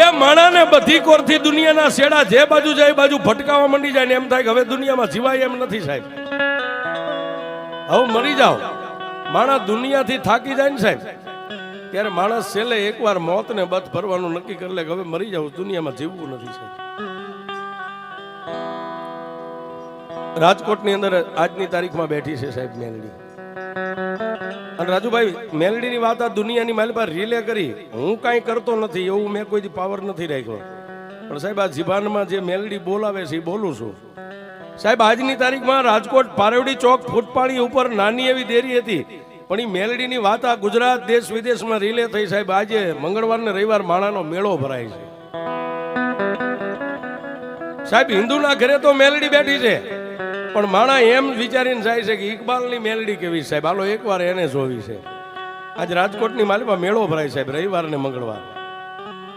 એ માણાને બધી કોરથી દુનિયાના શેડા જે બાજુ જાય બાજુ ભટકાવા માંડી જાય ને એમ થાય કે હવે દુનિયામાં જીવાય એમ નથી સાહેબ. હવે મરી જાઓ. માણસ દુનિયાથી થાકી જાય ને સાહેબ. ત્યારે માણસ છેલ્લે એકવાર મોતને બધ ભરવાનું નક્કી કરી લે કે હવે મરી જાવ દુનિયામાં જીવવું નથી સાહેબ. રાજકોટની અંદર આજની તારીખમાં બેઠી છે સાહેબ મેલડી. અને રાજુભાઈ, મેલડીની વાત આ દુનિયાની મારી પાસે રિલે કરી. હું કાંઈ કરતો નથી, એવું મેં કોઈ પાવર નથી રાખ્યો. પણ સાહેબ, આ જીભાનમાં જે મેલડી બોલાવે છે, એ બોલું છું. સાહેબ, આજની તારીખમાં રાજકોટ પારેવડી ચોક ફૂટપાણી ઉપર નાની એવી દેરી હતી. પણ એ મેલડીની વાત આ ગુજરાત દેશ વિદેશમાં રિલે થઈ, સાહેબ, આજે મંગળવાર ને રવિવાર માણાનો મેળો ભરાય છે. સાહેબ, હિન્દુના ઘરે તો મેલડી બેઠી છે. પણ માણા એમ વિચારીને જાય છે કે ઇકબાલની મેલડી કેવી સાહેબ? હાલો, એકવાર એને જોવી છે. આજ રાજકોટની માલિકા મેળો ભરાય સાહેબ રવિવાર ને મંગળવાર.